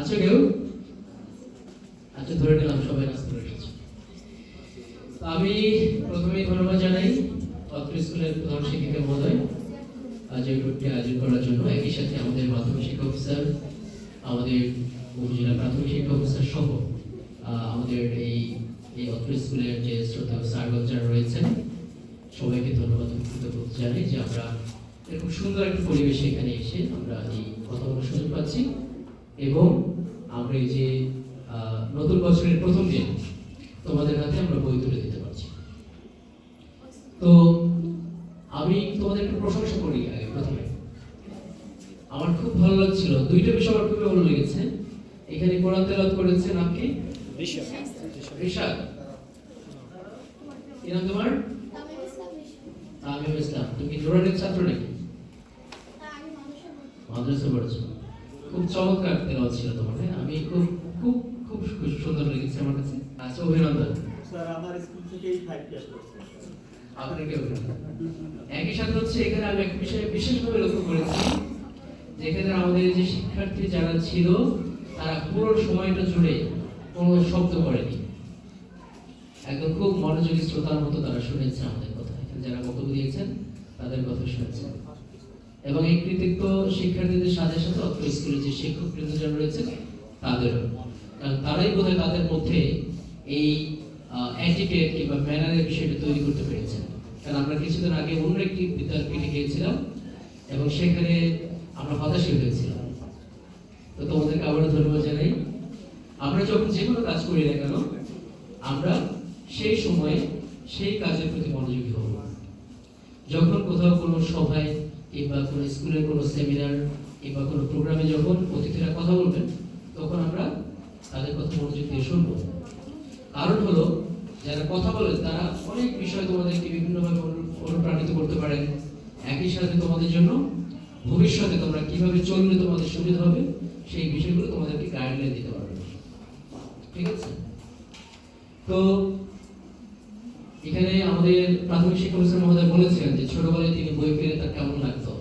আচ্ছা কেউ? আচ্ছা ধরে নিলাম, সবাই নাস্তা করে আমি প্রথমেই ধন্যবাদ জানাই অত্র স্কুলের প্রধান শিক্ষিকা মহোদয় আজ এই টুকটি আয়োজন করার জন্য। একই সাথে আমাদের মাধ্যমিক শিক্ষা অফিসার, আমাদের উপজেলা প্রাথমিক শিক্ষা অফিসার সহ আমাদের এই এই অত্র স্কুলের যে শ্রদ্ধা স্যারগণ যারা রয়েছেন, সবাইকে ধন্যবাদ ও কৃতজ্ঞতা জানাই যে আমরা এরকম সুন্দর একটা পরিবেশে এখানে এসে আমরা এই কথা বলার সুযোগ পাচ্ছি। এবং আমরা এই যে আহ, নতুন বছরের প্রথম দিন তোমাদের হাতে আমরা বই তুলে দিতে পারছি। তো আমি তোমাদের একটু প্রশংসা করি আগে প্রথমে। আমার খুব ভালো লাগছিল। দুইটা বিষয় আমার খুবই ভালো লেগেছে। এখানে কোরআন তেলাওয়াত করেছে নাম কি? ঋষাদ কি নাম তোমার? তামিম ইসলাম তুমি জোরানের ছাত্র নাকি? মাদ্রাসা পড়েছো খুব চমৎকার তেলাওয়াত ছিল তোমার হ্যাঁ? আমি খুব খুব খুব সুন্দর লেগেছে আমার কাছে। আচ্ছা অভিনন্দন। স্যার আমার স্কুল থেকেই ফাইভ ক্লাস করছে। আপনাকে অভিনন্দন একই সাথে হচ্ছে এখানে আমি এক বিষয়ে বিশেষভাবে লক্ষ্য করেছি যেখানে আমাদের যে শিক্ষার্থী যারা ছিল তারা পুরো সময়টা জুড়ে কোনো শব্দ করেনি। একদম খুব মনোযোগী শ্রোতার মতো তারা শুনেছে আমাদের কথা। এখানে যারা বক্তব্য দিয়েছেন তাদের কথা শুনেছেন। এবং এই কৃতিত্ব শিক্ষার্থীদের সাথে সাথে অত্র স্কুলের যে শিক্ষক বৃন্দ রয়েছে কারণ তারাই বোধহয় তাদের মধ্যে এই অ্যাটিকেট কিংবা ম্যানারের তৈরি করতে পেরেছেন। কারণ আমরা কিছুদিন আগে অন্য একটি বিদ্যাপীঠে গিয়েছিলাম এবং সেখানে আমরা হতাশই হয়েছিলাম। তো তোমাদেরকে আবারও ধন্যবাদ জানাই। আমরা যখন যে কোনো কাজ করি না কেন, আমরা সেই সময়ে সেই কাজের প্রতি মনোযোগী হব। যখন কোথাও কোনো সভায় কিংবা কোনো স্কুলের কোনো সেমিনার কিংবা কোনো প্রোগ্রামে যখন অতিথিরা কথা বলবেন, তখন আমরা তাদের কথা মনোযোগ দিয়ে শুনব। কারণ হলো, যারা কথা বলেন, তারা অনেক বিষয় তোমাদেরকে বিভিন্নভাবে অনুপ্রাণিত করতে পারেন। একই সাথে তোমাদের জন্য ভবিষ্যতে তোমরা কীভাবে চললে তোমাদের সুবিধা হবে, সেই বিষয়গুলো তোমাদেরকে গাইডলাইন দিতে পারবে। ঠিক আছে? তো এখানে আমাদের প্রাথমিক শিক্ষা অফিসার মহোদয় বলেছিলেন যে ছোটবেলায় তিনি বই পেলে তার কেমন লাগতো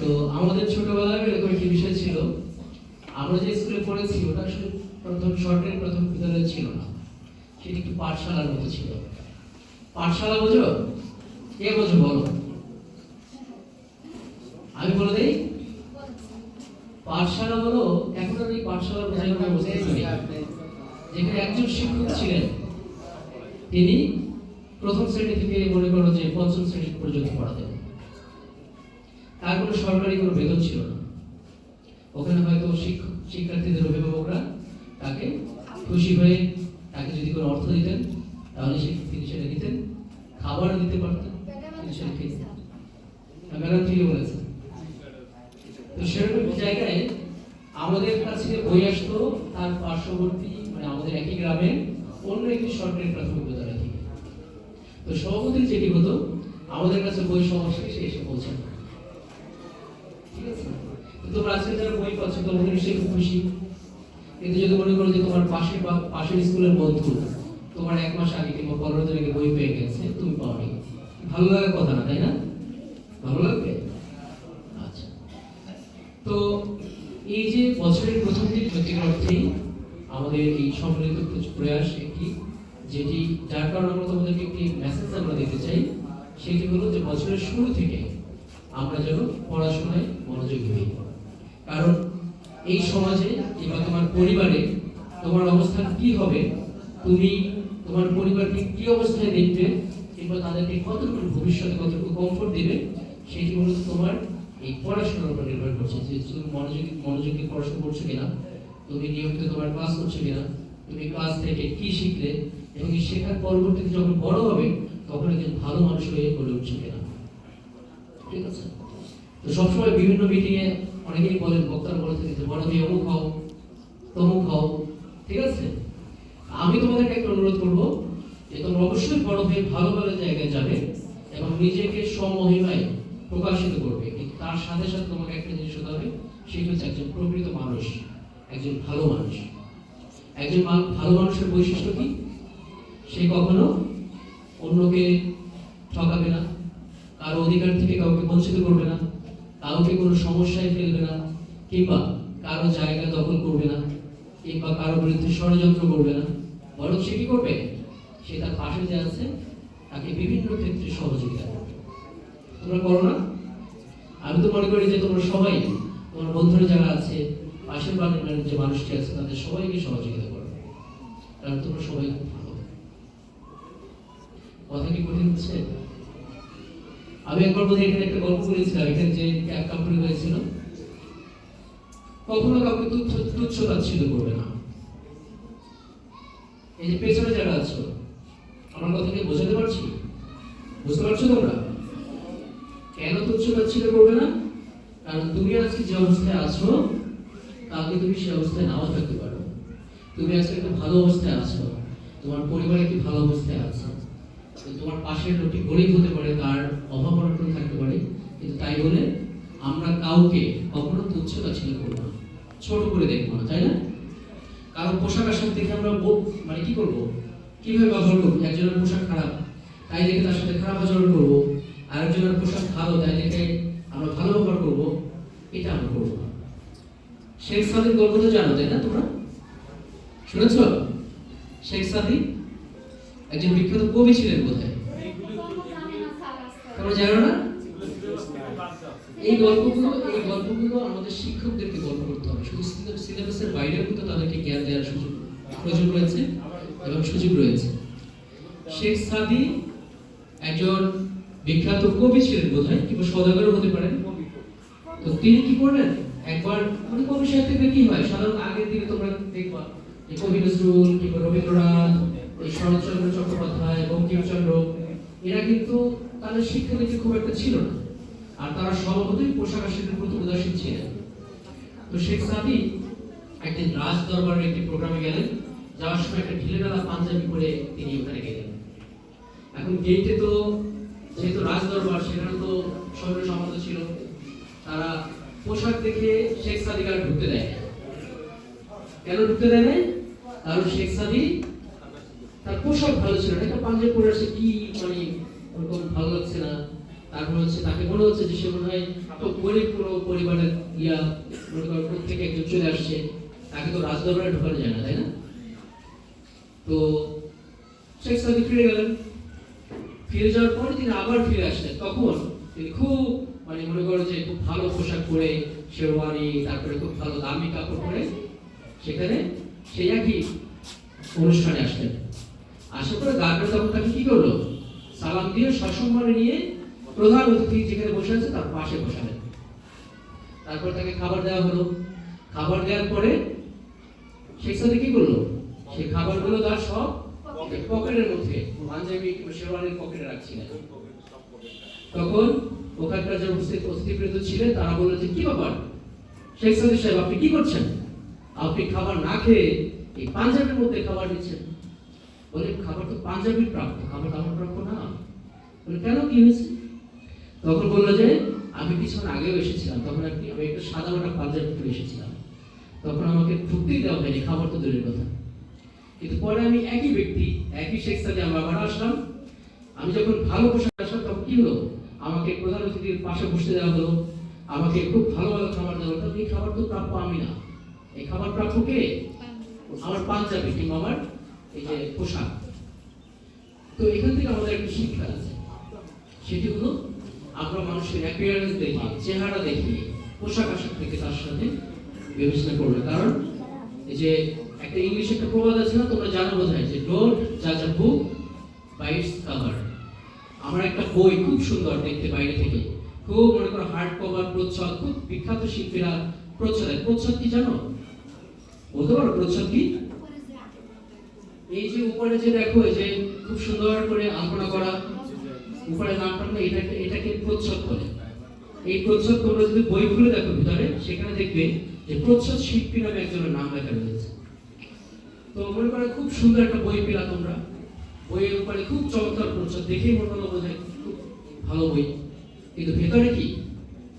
তো আমাদের ছোটবেলায় এরকম একটি বিষয় ছিল আমরা স্কুলে ওটা প্রথম সরকারি প্রথম বিদ্যালয় ছিল না। সেটি একটু পাঠশালার মতো ছিল। পাঠশালা বোঝো? কে বোঝো বলো? আমি বলে দিই, পাঠশালা হলো এখন আর এই পাঠশালা বোঝার কোনো যেখানে একজন শিক্ষক ছিলেন, তিনি প্রথম শ্রেণি থেকে মনে করো যে পঞ্চম শ্রেণি পর্যন্ত পড়াতেন। তার কোনো সরকারি কোনো বেতন ছিল না। ওখানে হয়তো শিক্ষক, শিক্ষার্থীদের অভিভাবকরা তাকে খুশি হয়ে তাকে যদি কোনো অর্থ দিতেন, তাহলে সে তিনি সেটা দিতেন খাবার দিতে পারতেন বলেছেন। তো সেরকম জায়গায় আমাদের কাছে বই আসতো, তার পার্শ্ববর্তী মানে আমাদের একই গ্রামে অন্য একটি সরকারি প্রাথমিক বিদ্যালয় থেকে। তো সভাপতির যেটি হতো, আমাদের কাছে বই সমস্যা সে এসে পৌঁছানো ঠিক আছে তো তোমরা আজকে যারা বই পাচ্ছ তোমাদের নিশ্চয়ই খুব খুশি। কিন্তু যদি মনে করো যে তোমার পাশের বা পাশের স্কুলের বন্ধু তোমার এক মাস আগে কিংবা পনেরো আগে বই পেয়ে গেছে, তুমি পাওনি। ভালো লাগার কথা না, তাই না? ভালো লাগবে? আচ্ছা। তো এই যে বছরের প্রথম দিন সত্যিকার অর্থেই আমাদের এই সম্মিলিত প্রয়াস একটি, যেটি যার কারণে আমরা তোমাদেরকে একটি মেসেজ আমরা দিতে চাই, সেটি হলো যে বছরের শুরু থেকে আমরা যেন পড়াশোনায় মনোযোগী হই কারণ এই সমাজে কিংবা তোমার পরিবারে তোমার অবস্থান কি হবে, তুমি তোমার পরিবারকে কি অবস্থায় দেখবে, কিংবা তাদেরকে কতটুকু ভবিষ্যতে কতটুকু কমফোর্ট দিবে, সেটি মূলত তোমার এই পড়াশোনার উপর নির্ভর করছে। যে তুমি মনোযোগী মনোযোগী পড়াশোনা করছ কিনা, তুমি নিয়মিত তোমার ক্লাস করছ কিনা, তুমি ক্লাস থেকে কি শিখলে, এবং শেখার পরবর্তীতে যখন বড় হবে, তখন একজন ভালো মানুষ হয়ে গড়ে উঠছে কিনা। ঠিক আছে? তো সবসময় বিভিন্ন মিটিং এ অনেকেই বলেন, বক্তারা বলে থাকেন যে বড় হয়ে অমুক হও, তমুক হও, ঠিক আছে? আমি তোমাদেরকে একটা অনুরোধ করব যে তোমরা অবশ্যই বড় হয়ে ভালো ভালো জায়গায় যাবে এবং নিজেকে স্বমহিমায় প্রকাশিত করবে। কিন্তু তার সাথে সাথে তোমাকে একটা জিনিস হতে হবে, সেটা হচ্ছে একজন প্রকৃত মানুষ, একজন ভালো মানুষ। একজন ভালো মানুষের বৈশিষ্ট্য কি? সে কখনো অন্যকে ঠকাবে না, কারও অধিকার থেকে কাউকে বঞ্চিত করবে না। কাউকে কোনো সমস্যায় ফেলবে না, কিংবা কারও জায়গা দখল করবে না, কিংবা কারও বিরুদ্ধে ষড়যন্ত্র করবে না। বরং সে কি করবে? সে তার পাশে যে আছে, তাকে বিভিন্ন ক্ষেত্রে সহযোগিতা করবে। তোমরা করো না? আমি তো মনে করি যে তোমরা সবাই, তোমার বন্ধুরা যারা আছে, পাশের বাড়ির যে মানুষটি আছে, তাদের সবাইকে সহযোগিতা করো। কারণ তোমরা সবাই খুব ভালো। কথা কি কঠিন হচ্ছে? আমি একবার বোধহয় এখানে একটা গল্প করেছিলাম, এখানে যে ক্যাব কোম্পানি হয়েছিল, কখনো কাউকে তুচ্ছ তুচ্ছ তাচ্ছিল্য করবে না। এই যে পেছনে যারা আছো, আমার কথা কি বোঝাতে পারছি? বুঝতে পারছ তোমরা? কেন তুচ্ছ তাচ্ছিল্য করবে না? কারণ তুমি আজকে যে অবস্থায় আছো কালকে তুমি সে অবস্থায় নাও থাকতে পারো। তুমি আজকে একটা ভালো অবস্থায় আছো, তোমার পরিবার একটি ভালো অবস্থায় আছে। তোমার পাশের লোকটি গরিব হতে পারে, তার অভাব অনটন থাকতে পারে, কিন্তু তাই বলে আমরা কাউকে কখনো তুচ্ছ তাচ্ছিল্য করব না। ছোট করে দেখব না, তাই না? কারণ পোশাক আশাক দেখে আমরা মানে কি করব? কীভাবে ব্যবহার করব? একজনের পোশাক খারাপ, তাই দেখে তার সাথে খারাপ আচরণ করব। আরেকজনের পোশাক ভালো, তাই দেখে আমরা ভালো ব্যবহার করব। এটা আমরা করব না। শেখ সাদির গল্প তো জানো, তাই না তোমরা? শুনেছ? শেখ সাদি একজন বিখ্যাত কবি ছিলেন বোধহয়। তোমরা জানো না? এই গল্পগুলো এই গল্পগুলো আমাদের শিক্ষকদেরকে গল্প করতে হবে। শুধু সিলেবাসের বাইরেও কিন্তু তাদেরকে জ্ঞান দেওয়ার সুযোগ প্রয়োজন রয়েছে এবং সুযোগ রয়েছে। শেখ সাদি একজন বিখ্যাত কবি ছিলেন বোধহয়, কিংবা সদাগরও হতে পারেন। তো তিনি কি করলেন? একবার মানে কবি সাহিত্যে কি হয়? সাধারণত আগের দিনে তোমরা দেখবা যে কবি নজরুল কিংবা রবীন্দ্রনাথ, এই শরৎচন্দ্র চট্টোপাধ্যায়, বঙ্কিমচন্দ্র, এরা কিন্তু তাদের শিক্ষা নীতি খুব একটা ছিল না। আর তারা স্বভাবতই পোশাক আশাকের প্রতি উদাসীন ছিলেন। তো শেখ সাদি একদিন রাজ দরবারের একটি প্রোগ্রামে গেলেন, যাওয়ার সময় একটা ঢিলেডালা পাঞ্জাবি পরে তিনি ওখানে গেলেন। এখন গেটে তো যেহেতু রাজ দরবার, সেখানে তো সৈন্য সমাজ ছিল। তারা পোশাক দেখে শেখ সাদিকে আর ঢুকতে দেয়। কেন ঢুকতে দেয় না কারণ শেখ সাদি তার পোশাক ভালো ছিল না। একটা পাঞ্জাবি পরে আসে কি মানে ওরকম ভালো লাগছে না। তারপর হচ্ছে, তাকে মনে হচ্ছে যে সে মনে হয় গরিব কোনো পরিবারের ইয়া, মনে করো প্রত্যেকে একজন চলে আসছে। তাকে তো রাজদরবারে ঢোকানো যায় না, তাই না? তো শেখ সাদি ফিরে গেলেন। ফিরে যাওয়ার পরে তিনি আবার ফিরে আসলেন। তখন তিনি খুব মানে মনে করো যে খুব ভালো পোশাক পরে শেরওয়ানি, তারপরে খুব ভালো দামি কাপড় পরে সেখানে সেই একই অনুষ্ঠানে আসলেন। আসার পরে গার্ডরা তখন তাকে কি করল? সালাম দিয়ে সসম্মানে নিয়ে প্রধান অতিথি যেখানে বসে আছে তার পাশে বসালেন। তারপর তাকে খাবার দেওয়া হলো। খাবার দেওয়ার পরে শেখ সাদি কি করল? সেই খাবারগুলো তার সব পকেটের মধ্যে, পাঞ্জাবি শেরওয়ানির পকেটে রাখছিলেন। তখন ওখানকার যে উপস্থিত অতিথিবৃন্দ ছিলেন, তারা বললেন যে, কি ব্যাপার? শেখ সাদি সাহেব, আপনি কি করছেন? আপনি খাবার না খেয়ে এই পাঞ্জাবের মধ্যে খাবার দিচ্ছেন? বলে, খাবার তো পাঞ্জাবির প্রাপ্য, খাবার আমার প্রাপ্য না। কেন কি হয়েছে? তখন বলল যে, আমি কিছুক্ষণ আগেও এসেছিলাম। তখন আর কি, আমি একটু সাদা মাটা পাঞ্জাবি পরে এসেছিলাম। তখন আমাকে ঢুকতেই দেওয়া হয়নি, খাবার তো দূরের কথা। কিন্তু পরে আমি একই ব্যক্তি, একই সাদি আমরা আবার আসলাম। আমি যখন ভালো পোশাক আসলাম, তখন কি হলো? আমাকে প্রধান অতিথির পাশে বসতে দেওয়া হলো। আমাকে খুব ভালো ভালো খাবার দেওয়া হলো। এই খাবার তো প্রাপ্য আমি না। এই খাবার প্রাপ্য কে? আমার পাঞ্জাবি কিংবা আমার এই যে পোশাক। তো এখান থেকে আমাদের একটা শিক্ষা আছে। সেটি হলো আমরা মানুষের অ্যাপিয়ারেন্স দেখি, চেহারা দেখি, পোশাক আশাক থেকে তার সাথে বিবেচনা করবে। কারণ এই যে একটা ইংলিশ একটা প্রবাদ আছে না, তোমরা জানো বোধহয় যে ডোন্ট জাজ a book by its cover আমার একটা বই খুব সুন্দর দেখতে বাইরে থেকে। খুব মনে করো হার্ড কভার প্রচ্ছদ, খুব বিখ্যাত শিল্পীরা প্রচ্ছদ। প্রচ্ছদ কি জানো? বলতে পারো প্রচ্ছদ কি? এই যে উপরে যে দেখো যে খুব সুন্দর করে আলপনা করা উপরে নাম টাম এটাকে এটাকে প্রচ্ছদ বলে। এই প্রচ্ছদ তোমরা যদি বই খুলে দেখো ভিতরে, সেখানে দেখবে যে প্রচ্ছদ শিল্পী নামে একজনের নাম লেখা রয়েছে। তো মনে করো খুব সুন্দর একটা বই পেলা তোমরা। বইয়ের উপরে খুব চমৎকার প্রচ্ছদ, দেখেই মনে হলো বোধহয় খুব ভালো বই। কিন্তু ভেতরে কি?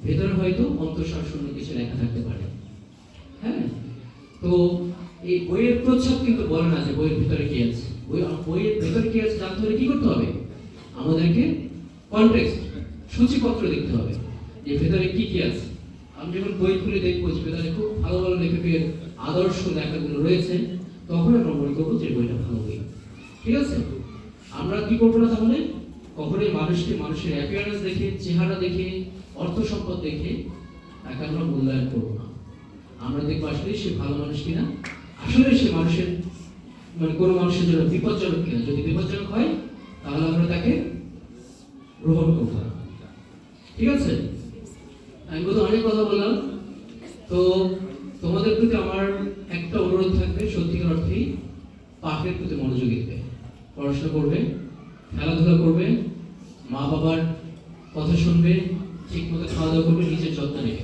ভেতরে হয়তো অন্তঃসার শূন্য কিছু লেখা থাকতে পারে। হ্যাঁ? তো এই বইয়ের প্রচ্ছদ কিন্তু বলে না যে বইয়ের ভিতরে কি আছে। বই, বইয়ের ভেতরে কি আছে জানতে হলে কি করতে হবে? আমাদেরকে কনটেক্সট সূচিপত্র দেখতে হবে যে ভেতরে কি কি আছে। আমি যখন বই খুলে দেখব যে ভেতরে খুব ভালো ভালো লেখকের আদর্শ লেখাগুলো রয়েছে, তখন আমরা মনে করব যে বইটা ভালো বই। ঠিক আছে? আমরা কি করব না তাহলে? কখনোই মানুষকে মানুষের অ্যাপিয়ারেন্স দেখে, চেহারা দেখে, অর্থ সম্পদ দেখে তাকে আমরা মূল্যায়ন করব না। আমরা দেখব আসলে সে ভালো মানুষ কিনা। আসলে সে মানুষের মানে কোনো মানুষের জন্য বিপজ্জনক কিনা। যদি বিপজ্জনক হয়, তাহলে আমরা তাকে করব না ঠিক আছে? আমি বোধহয় অনেক কথা বললাম। তো তোমাদের প্রতি আমার একটা অনুরোধ থাকবে, সত্যিকার অর্থেই পাঠের প্রতি মনোযোগী দিবে পড়াশোনা করবে, খেলাধুলা করবে, মা বাবার কথা শুনবে ঠিক মতো খাওয়া দাওয়া করবে, নিজের যত্ন নেবে।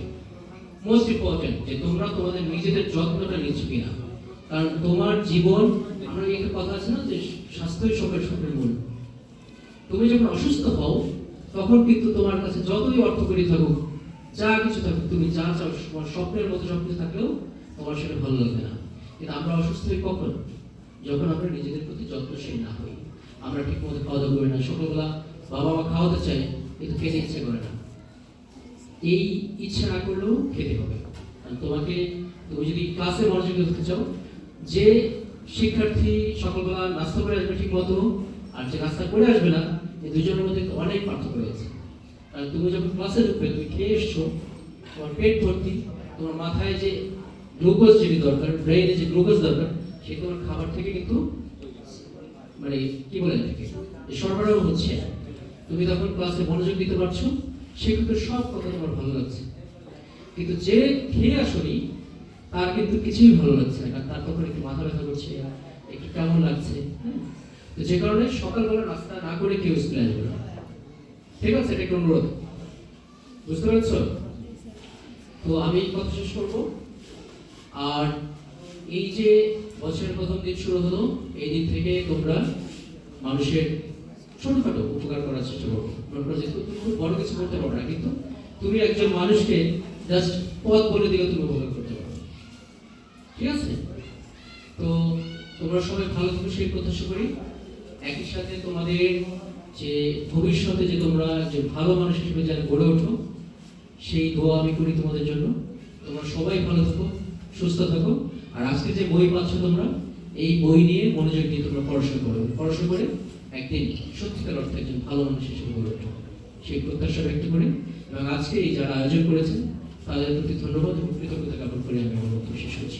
মোস্ট ইম্পর্টেন্ট যে তোমরা তোমাদের নিজেদের যত্নটা নিচ্ছ কিনা। কারণ তোমার জীবন, আমরা একটা কথা আছে না, যে স্বাস্থ্যই সবের সবের মূল। তুমি যখন অসুস্থ হও, তখন কিন্তু তোমার কাছে যতই অর্থ করি থাকুক, যা কিছু থাকুক, তুমি যা চাও, তোমার স্বপ্নের মতো সব কিছু থাকলেও তোমার সেটা ভালো লাগবে না। কিন্তু আমরা অসুস্থ হই কখন? যখন আমরা নিজেদের প্রতি যত্নশীল না হই। আমরা ঠিক মতো খাওয়া দাওয়া করি না। সকালবেলা বাবা মা খাওয়াতে চাই কিন্তু খেতে ইচ্ছে করে না। এই ইচ্ছা না করলেও খেতে হবে। তোমাকে, তুমি যদি ক্লাসে মনোযোগী হতে চাও, যে শিক্ষার্থী সকালবেলা নাস্তা করে আসবে ঠিক মতো আর যে নাস্তা করে আসবে না এই দুজনের মধ্যে অনেক পার্থক্য রয়েছে। আর তুমি যখন ক্লাসে ঢুকবে, তুমি খেয়ে এসছো, তোমার পেট ভর্তি, তোমার মাথায় যে গ্লুকোজ যেটি দরকার, ব্রেইনে যে গ্লুকোজ দরকার, সে তোমার খাবার থেকে কিন্তু মানে কি বলে যে সরবরাহ হচ্ছে। তুমি তখন ক্লাসে মনোযোগ দিতে পারছ সেক্ষেত্রে সব কথা তোমার ভালো লাগছে। কিন্তু যে খেয়ে আসনি, তার কিন্তু কিছুই ভালো লাগছে না। তার তখন একটু মাথা ব্যথা করছে, একটু কেমন লাগছে হ্যাঁ? তো যে কারণে সকালবেলা নাস্তা না করে কেউ স্কুলে আসবে না। ঠিক আছে, এটা একটু অনুরোধ? বুঝতে পেরেছ? তো আমি কথা শেষ করব। আর এই যে বছরের প্রথম দিন শুরু হলো, এই দিন থেকে তোমরা মানুষের ছোটখাটো উপকার করার চেষ্টা করো। তুমি খুব বড় কিছু করতে পারো না, কিন্তু তুমি একজন মানুষকে জাস্ট পথ বলে দিলে তুমি উপকার করতে পারো। ঠিক আছে? তো তোমরা সবাই ভালো থাকো, সেই প্রত্যাশা করি। একই সাথে তোমাদের যে ভবিষ্যতে যে তোমরা যে ভালো মানুষ হিসেবে যেন গড়ে ওঠো, সেই দোয়া আমি করি তোমাদের জন্য। তোমরা সবাই ভালো থাকো, সুস্থ থাকো। আর আজকে যে বই পাচ্ছ তোমরা, এই বই নিয়ে মনোযোগ দিয়ে তোমরা পড়াশোনা করো। পড়াশোনা করে একদিন সত্যিকার অর্থে একজন ভালো মানুষ হিসেবে গড়ে ওঠো। সেই প্রত্যাশা ব্যক্ত করে। এবং আজকে এই যারা আয়োজন করেছেন, তাদের প্রতি ধন্যবাদ এবং কৃতজ্ঞতা জ্ঞাপন করে আমি আমার বক্তব্য শেষ করছি।